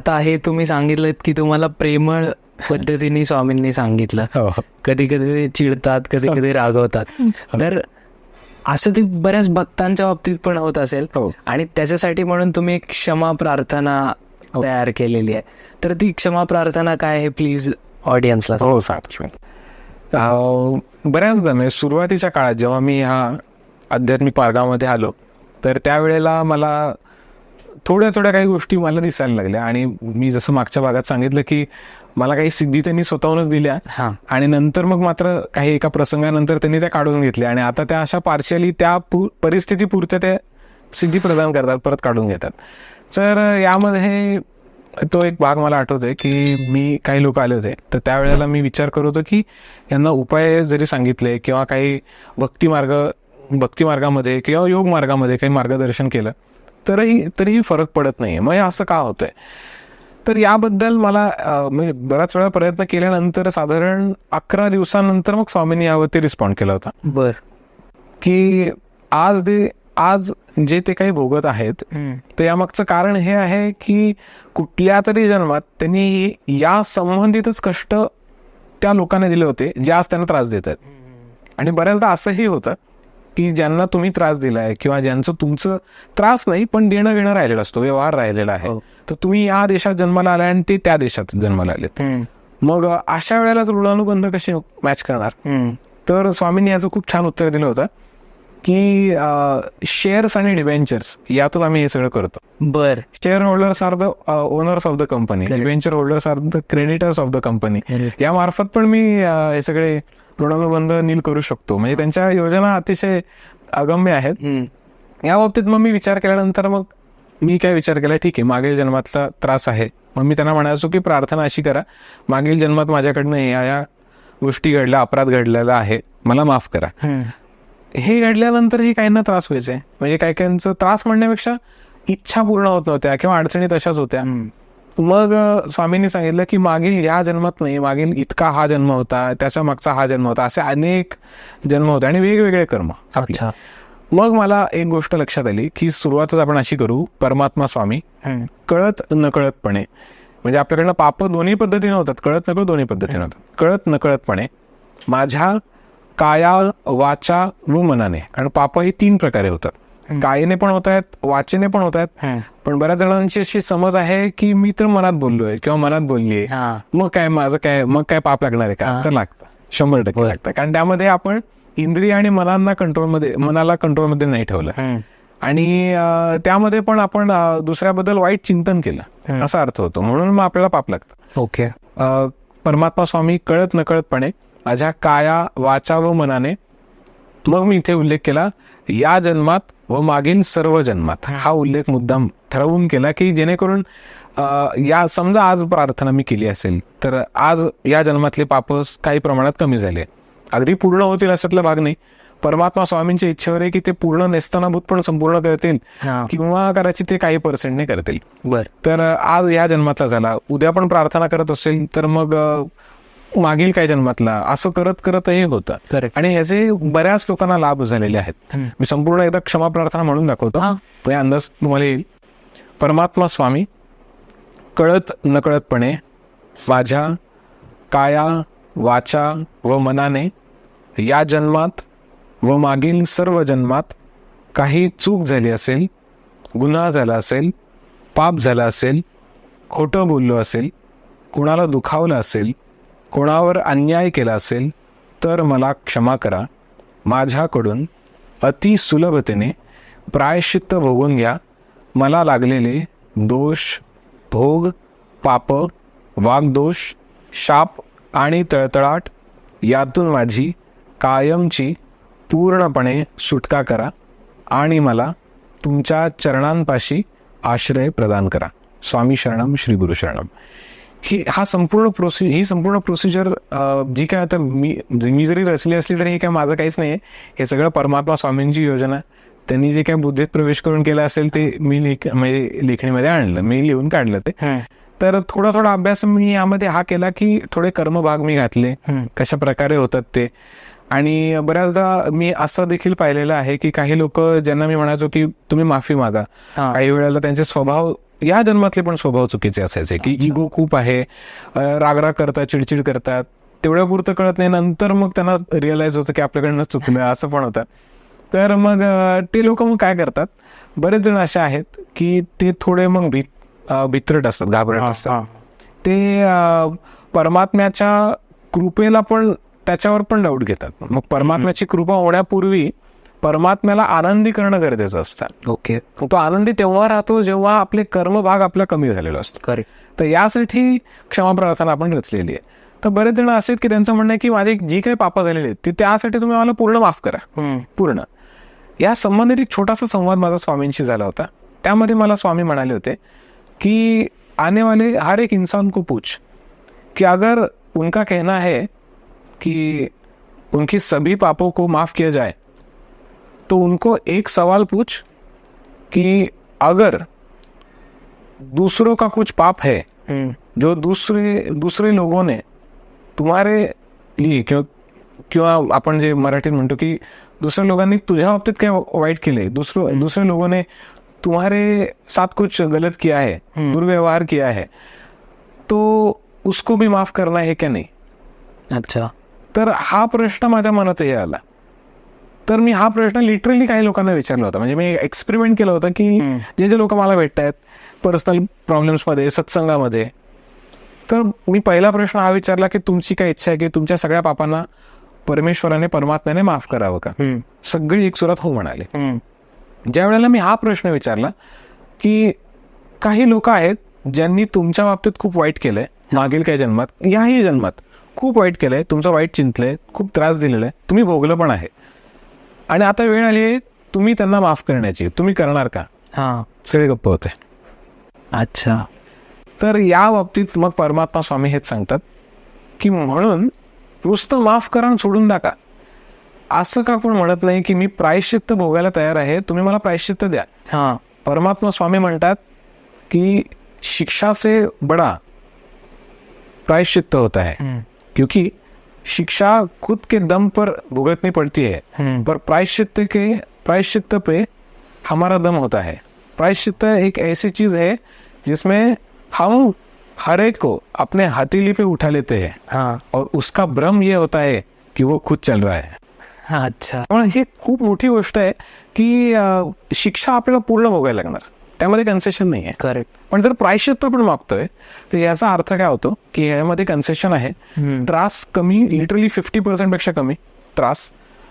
आता हे तुम्ही सांगितलं की तुम्हाला प्रेमळ पद्धतीने स्वामींनी सांगितलं. हो. कधी कधी चिडतात कधी कधी रागवतात. तर असं ते बऱ्याच भक्तांच्या बाबतीत पण होत असेल. हो. आणि त्याच्यासाठी म्हणून तुम्ही एक क्षमा प्रार्थना तयार केलेली आहे. तर ती क्षमा प्रार्थना काय आहे प्लीज ऑडियन्सला हो सांगतो. बऱ्याचदा म्हणजे सुरुवातीच्या काळात जेव्हा मी ह्या आध्यात्मिक मार्गामध्ये आलो तर त्यावेळेला मला थोड्या थोड्या काही गोष्टी मला दिसायला लागल्या. आणि मी जसं मागच्या भागात सांगितलं की मला काही सिद्धी त्यांनी स्वतःहूनच दिल्या. हा. आणि नंतर मग मात्र काही एका प्रसंगानंतर त्यांनी त्या काढून घेतल्या. आणि आता त्या अशा पार्शियली त्या परिस्थिती पुरते त्या सिद्धी प्रदान करतात परत काढून घेतात. तर यामध्ये तो एक भाग मला आठवतोय की मी काही लोक आले होते. तर त्यावेळेला मी विचार करत होतो की यांना उपाय जरी सांगितले किंवा काही भक्ती मार्ग भक्ती मार्गामध्ये किंवा योग मार्गामध्ये काही मार्गदर्शन केलं तरीही तरीही फरक पडत नाहीये. मग असं का होतंय? तर याबद्दल मला म्हणजे बराच वेळा प्रयत्न केल्यानंतर साधारण अकरा दिवसानंतर मग स्वामींनी यावरती रिस्पॉन्ड केला होता. बर. की आज ते आज जे ते काही भोगत आहेत तर यामागचं कारण हे आहे की कुठल्या तरी जन्मात त्यांनी या संबंधितच कष्ट त्या लोकांना दिले होते जे आज त्यांना त्रास देत आहेत. आणि बऱ्याचदा असंही होतं की ज्यांना तुम्ही त्रास दिलाय किंवा ज्यांचं तुमचं त्रास नाही पण देणं घेणं राहिलेलं असतो व्यवहार राहिलेला आहे. हो. तर तुम्ही या देशात जन्माला आलाय आणि ते त्या देशात जन्माला आलेत. मग अशा वेळेला ऋणानुबंध कसे मॅच करणार? तर स्वामींनी याचं खूप छान उत्तर दिलं होतं की शेअर्स आणि डिबेंचर्स यातून आम्ही हे सगळं करतो. बर. Share holders are the owners of the company. Debenture holders are the creditors of the company Correct. या मार्फत पण मी हे सगळे ऋणानुबंध नील करू शकतो. म्हणजे त्यांच्या योजना अतिशय अगम्य आहेत. या बाबतीत मग मी विचार केल्यानंतर मग मी काय विचार केला ठीक आहे मागील जन्मातला त्रास आहे. मग मी त्यांना म्हणायचो की प्रार्थना अशी करा मागील जन्मात माझ्याकडनं या या गोष्टी घडल्या अपराध घडलेला आहे मला माफ करा. हे घडल्यानंतरही काहींना त्रास व्हायचे म्हणजे काही काहींचं त्रास म्हणण्यापेक्षा इच्छा पूर्ण होत नव्हत्या किंवा अडचणी तशाच होत्या. मग स्वामींनी सांगितलं की मागील या जन्मात नाही मागील इतका हा जन्म होता त्याच्या मागचा हा जन्म होता असे अनेक जन्म होते आणि वेगवेगळे कर्म. अच्छा. मग मला एक गोष्ट लक्षात आली की सुरुवातच आपण अशी करू परमात्मा स्वामी. कळत नकळतपणे म्हणजे आपल्याकडनं पाप दोन्ही पद्धतीने होतात कळत नकळत दोन्ही पद्धतीने होतात. कळत नकळतपणे माझ्या काया वाचा व मनाने कारण पाप ही तीन प्रकारे होतात. कायेने पण होत आहेत वाचेने पण होत आहेत. पण बऱ्याच जणांची अशी समज आहे की मी तर मनात बोललोय किंवा मनात बोललीये हा. मग काय माझं काय मग काय पाप लागणार आहे का. तर लागतं. शंभर टक्के. लागतं. कारण त्यामध्ये आपण इंद्रिय आणि मनांना कंट्रोलमध्ये मनाला कंट्रोलमध्ये नाही ठेवलं. आणि त्यामध्ये पण आपण दुसऱ्याबद्दल वाईट चिंतन केलं. असा अर्थ होतो. म्हणून मग आपल्याला पाप लागतं. ओके. परमात्मा स्वामी कळत नकळतपणे माझ्या काया वाचा व मनाने मग मी इथे उल्लेख केला या जन्मात व मागील सर्व जन्मात हा. उल्लेख मुद्दाम ठरवून केला की जेणेकरून या समजा आज प्रार्थना मी केली असेल तर आज या जन्मातले पाप काही प्रमाणात कमी झाले. अगदी पूर्ण होतील अशातला भाग नाही. परमात्मा स्वामींच्या इच्छेवर आहे की ते पूर्ण नेस्तनाभूत पण संपूर्ण करतील किंवा कदाचित ते काही पर्सेंटने करतील. बर. तर आज या जन्मातला झाला. उद्या पण प्रार्थना करत असेल तर मग मागील काही जन्मातला असं करत करतही होतं. करेक्ट आणि ह्याचे बऱ्याच लोकांना लाभ झालेले आहेत. मी संपूर्ण एकदा क्षमा प्रार्थना म्हणून दाखवतो. हा. तो अंदाज तुम्हाला येईल. परमात्मा स्वामी कळत नकळतपणे माझ्या काया वाचा व मनाने या जन्मात व मागील सर्व जन्मात काही चूक झाली असेल गुन्हा झाला असेल पाप झाला असेल खोटं बोललो असेल कुणाला दुखावलं असेल कोणावर अन्याय केला असेल तर मला क्षमा करा. माझ्याकडून अति सुलभतेने प्रायश्चित्त भोगून घ्या. मला लागलेले दोष भोग पाप वागदोष शाप आणि तळतळाट यातून माझी कायमची पूर्णपणे सुटका करा आणि मला तुमच्या चरणांपाशी आश्रय प्रदान करा. स्वामी शरणम श्री गुरु शरणम. ही हा संपूर्ण प्रोसि ही संपूर्ण प्रोसिजर जी काय आता मी मी जरी रचली असली तरी हे काय माझं काहीच नाही हे सगळं परमात्मा स्वामींची योजना. त्यांनी जे काय बुद्धीत प्रवेश करून केलं असेल ते मी लिख म्हणजे लेखणीमध्ये आणलं मी लिहून काढलं ते. तर थोडा थोडा अभ्यास मी यामध्ये हा केला की थोडे कर्मभाग मी घातले. कशा प्रकारे होतात ते. आणि बऱ्याचदा मी असं देखील पाहिलेलं आहे की काही लोक ज्यांना मी म्हणायचो की तुम्ही माफी मागा. काही वेळेला त्यांचे स्वभाव या जन्मातले पण स्वभाव चुकीचे असायचे की इगो खूप आहे रागराग करतात चिडचिड करतात. तेवढ्या पुरतं कळत नाही. नंतर मग त्यांना रिअलाइज होतं की आपल्याकडनं चुकलं असं पण होतं. तर मग ते लोक मग काय करतात? बरेच जण असे आहेत की ते थोडे मग भीत भित्रट असतात घाबरट असतात. ते परमात्म्याच्या कृपेला पण त्याच्यावर पण डाऊट घेतात. मग परमात्म्याची कृपा होण्यापूर्वी परमात्म्याला आनंदी करणं गरजेचं असतं. ओके. तो आनंदी तेव्हा राहतो जेव्हा आपले कर्मभाग आपला कमी झालेला असतो. करेक्ट. तर यासाठी क्षमा प्रार्थना आपण रचलेली आहे. तर बरेच जण असे की त्यांचं म्हणणं आहे की माझी जी काही पापं झालेली आहेत ती त्यासाठी तुम्ही मला पूर्ण माफ करा. पूर्ण. या संबंधित एक छोटासा संवाद माझा स्वामींशी झाला होता. त्यामध्ये मला स्वामी म्हणाले होते कि आने वाले हर एक इंसान को पूछ कि अगर उनका कहना है कि उनकी सभी पापों को माफ किया जाए तो उनको एक सवाल पूछ कि अगर दूसरों का कुछ पाप है जो दूसरे दूसरे लोगों ने तुम्हारे लिए किंवा किंवा आपण जे मराठीत म्हणतो की दुसऱ्या लोकांनी तुझ्या बाबतीत काय वाईट केले दुसरं दुसरे लोगों ने तुम्हारे साथ कुछ गलत किया है दुर्व्यवहार किया है तो उसको भी माफ करना है क्या नहीं? अच्छा. तर हा प्रश्न माझ्या मनातही आला. तर मी हा प्रश्न लिटरली काही लोकांना विचारला होता. म्हणजे मी एक्सपेरिमेंट केलं होतं की जे जे लोक मला भेटत आहेत पर्सनल प्रॉब्लेम्समध्ये सत्संगामध्ये. तर मी पहिला प्रश्न हा विचारला की तुमची काय इच्छा आहे की तुमच्या सगळ्या पापांना परमेश्वराने परमात्म्याने माफ करावं का? सगळी एक सुरात हो म्हणाले. ज्या वेळेला मी हा प्रश्न विचारला की काही लोक आहेत ज्यांनी तुमच्या बाबतीत खूप वाईट केलंय मागील काही जन्मात याही जन्मात खूप वाईट केलंय तुमचं वाईट चिंतलंय खूप त्रास दिलेला आहे तुम्ही भोगलं पण आहे. आणि आता वेळ आली आहे तुम्ही त्यांना माफ करण्याची. तुम्ही करणार का? हा. सगळे गप्प होते. अच्छा. तर या बाबतीत मग परमात्मा स्वामी हेच सांगतात की म्हणून नुसतं माफ करा आणि सोडून टाका असं का कोण म्हणत नाही की मी प्रायश्चित्त भोगायला तयार आहे तुम्ही मला प्रायश्चित्त द्या. हा. परमात्मा स्वामी म्हणतात कि शिक्षा से बड़ा प्रायश्चित्त होता है क्योंकि शिक्षा खुद के दम पर भुगतनी पड़ती है। पर प्रायश्चित्त के प्रायश्चित्त पे हमारा दम होता है। प्रायश्चित्त एक ऐसी चीज है जिसमें हम हर एक को अपने हथेली पे उठा लेते हैं। हा। और उसका भ्रम ये होता है कि वो खुद चल रहा है। अच्छा। पण ही खूप मोठी गोष्ट आहे की शिक्षा आपल्याला पूर्ण भोगायला लागणार त्यामध्ये कन्सेशन नाही आहे करेक्ट पण जर प्रायश्चित्त पण मागतोय तर याचा अर्थ काय होतो की यामध्ये कन्सेशन आहे. त्रास कमी लिटरली फिफ्टी पर्सेंटपेक्षा कमी त्रास.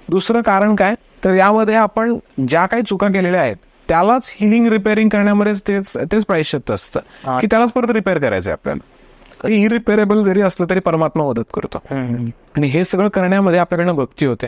दुसरं कारण काय तर यामध्ये आपण ज्या काही चुका केलेल्या आहेत त्यालाच हिलिंग रिपेअरिंग करण्यामध्येच तेच तेच प्रायश्चित्त असतं. की त्यालाच परत रिपेअर करायचं आपल्याला. इरिपेअरेबल जरी असलं तरी परमात्मा मदत करतो. आणि हे सगळं करण्यामध्ये आपल्याकडनं भक्ती होते.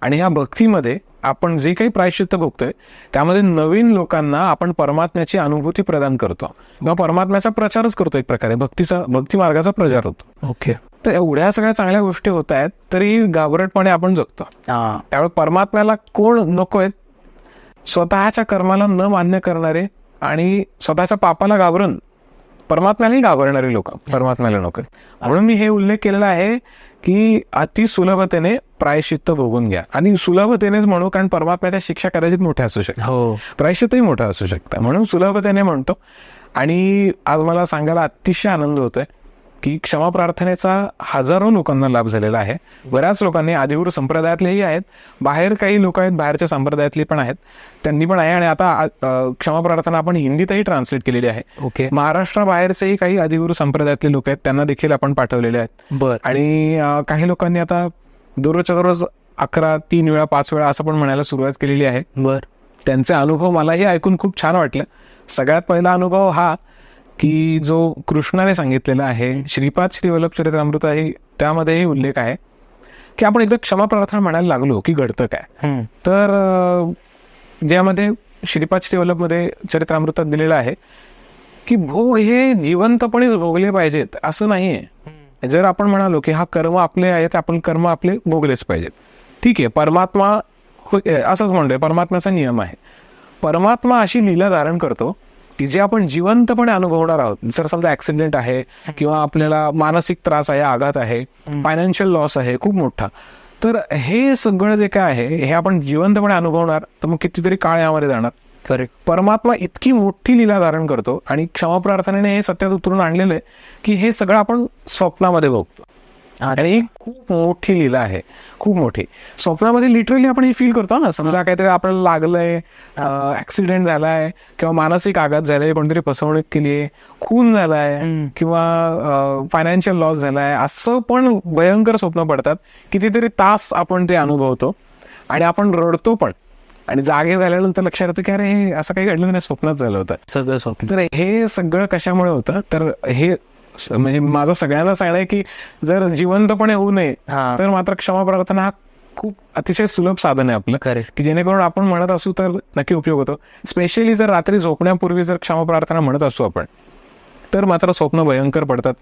आणि ह्या भक्तीमध्ये आपण जे काही प्रायश्चित्त भोगतोय त्यामध्ये नवीन लोकांना आपण परमात्म्याची अनुभूती प्रदान करतो. किंवा परमात्म्याचा प्रचारच करतो एक प्रकारे. भक्तीचा भक्ती मार्गाचा प्रचार होतो. ओके. तर एवढ्या सगळ्या चांगल्या गोष्टी होत आहेत तरी घाबरटपणे आपण जगतो. त्यामुळे परमात्म्याला कोण नको आहेत स्वतःच्या कर्माला न मान्य करणारे आणि स्वतःच्या पापाला घाबरून परमात्म्यालाही घाबरणारे लोक परमात्म्याला नको. म्हणून मी हे उल्लेख केलेला आहे की अति सुलभतेने प्रायश्चित्त भोगून घ्या. आणि सुलभतेनेच म्हणू कारण परमात्म्याच्या शिक्षा कदाचित मोठ्या असू शकतात. हो. प्रायश्चित्तही मोठं असू शकतं म्हणून सुलभतेने म्हणतो. आणि आज मला सांगायला अतिशय आनंद होतोय. की क्षमा प्रार्थनेचा हजारो लोकांना लाभ झालेला आहे. बऱ्याच लोकांनी आदिगुरु संप्रदायातलेही आहेत. बाहेर काही लोक आहेत बाहेरच्या संप्रदायातली पण आहेत. त्यांनी पण आहे आणि आता क्षमा प्रार्थना आपण हिंदीतही ट्रान्सलेट केलेली आहे. ओके. महाराष्ट्राबाहेरचेही काही आदिगुरु संप्रदायातले लोक आहेत त्यांना देखील आपण पाठवलेले आहेत. बर. आणि काही लोकांनी आता दररोजच्या दररोज अकरा तीन वेळा पाच वेळा असं पण म्हणायला सुरुवात केलेली आहे. बर. त्यांचे अनुभव मलाही ऐकून खूप छान वाटलं. सगळ्यात पहिला अनुभव हा की जो कृष्णाने सांगितलेला आहे श्रीपाद श्रीवल्लभ चरित्रामृताही त्यामध्येही उल्लेख आहे की आपण एकदा क्षमा प्रार्थना म्हणायला लागलो की घडतं काय. तर ज्यामध्ये श्रीपाद श्रीवल्लभमध्ये चरित्रामृतात दिलेलं आहे की भोग हे जिवंतपणेच भोगले पाहिजेत असं नाहीये. जर आपण म्हणालो की हा कर्म आपले आहेत आपण कर्म आपले भोगलेच पाहिजेत. ठीक आहे परमात्मा असंच म्हणतोय परमात्म्याचा नियम आहे. परमात्मा अशी लीला धारण करतो की जे आपण जिवंतपणे अनुभवणार आहोत. जर समजा ऍक्सिडेंट आहे किंवा आपल्याला मानसिक त्रास आहे आघात आहे फायनान्शियल लॉस आहे खूप मोठा. तर हे सगळं जे काय आहे हे आपण जिवंतपणे अनुभवणार तर मग कितीतरी काळ यामध्ये जाणार. करेक्ट परमात्मा इतकी मोठी लीला धारण करतो आणि क्षमा प्रार्थनेने हे सत्यात उतरून आणलेलं आहे की हे सगळं आपण स्वप्नामध्ये बघतो. आणि ही खूप मोठी लीला आहे. खूप मोठी. स्वप्नामध्ये लिटरली आपण हे फील करतो ना समजा काहीतरी आपल्याला लागलंय ऍक्सिडेंट झालाय किंवा मानसिक आघात झालाय कोणतरी फसवणूक केली आहे खून झालाय. किंवा फायनान्शियल लॉस झालाय असं पण भयंकर स्वप्न पडतात. कितीतरी तास आपण ते अनुभवतो आणि आपण रडतो पण. आणि जागे झाल्यानंतर लक्षात येतं की अरे हे असं काही घडलं नाही स्वप्नात झालं होतं. सगळं स्वप्न. तर हे सगळं कशामुळे होतं? तर हे म्हणजे माझं सगळ्यांना सांगणं आहे की जर जिवंतपणे होऊ नये तर मात्र क्षमा प्रार्थना हा खूप अतिशय सुलभ साधन आहे आपलं. करेक्ट की जेणेकरून आपण म्हणत असू तर नक्की उपयोग होतो. स्पेशली जर रात्री झोपण्यापूर्वी जर क्षमा प्रार्थना म्हणत असू आपण तर मात्र स्वप्न भयंकर पडतात.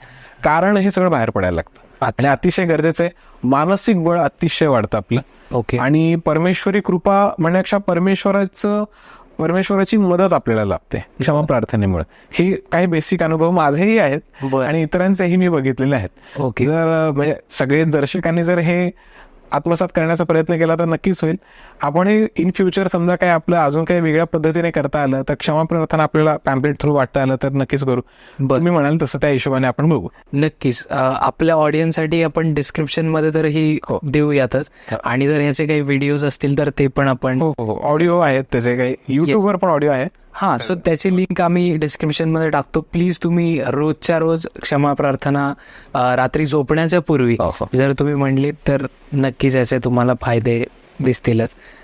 कारण हे सगळं बाहेर पडायला लागतं. आणि अतिशय गरजेचं आहे मानसिक बळ अतिशय वाढतं आपलं. ओके. आणि परमेश्वरी कृपा म्हणण्यापेक्षा परमेश्वराचं परमेश्वराची मदत आपल्याला लाभते क्षमा प्रार्थनेमुळे. हे काही बेसिक अनुभव माझेही आहेत आणि इतरांचेही मी बघितलेले आहेत. जर म्हणजे सगळे दर्शकांनी जर हे आत्मसात करण्याचा प्रयत्न केला तर नक्कीच होईल. आपण हे इन फ्युचर समजा काही आपलं अजून काही वेगळ्या पद्धतीने करता आलं तर क्षमा प्रार्थना आपल्याला पॅम्पलेट थ्रू वाटता आलं तर नक्कीच करू. बर. तुम्ही म्हणाल तसं त्या हिशोबाने आपण बघू. नक्कीच. आपल्या ऑडियन्ससाठी आपण डिस्क्रिप्शनमध्ये तर ही हो. देऊयातच. आणि जर ह्याचे काही व्हिडिओज असतील तर ते पण आपण हो हो ऑडिओ आहेत त्याचे काही. युट्यूबवर पण ऑडिओ आहे. हा सो त्याची लिंक आम्ही डिस्क्रिप्शनमध्ये टाकतो प्लीज तुम्ही रोजच्या रोज क्षमा प्रार्थना रात्री झोपण्याच्या पूर्वी हो, हो. जर तुम्ही म्हणलीत तर नक्कीच याचे तुम्हाला फायदे दिसतीलच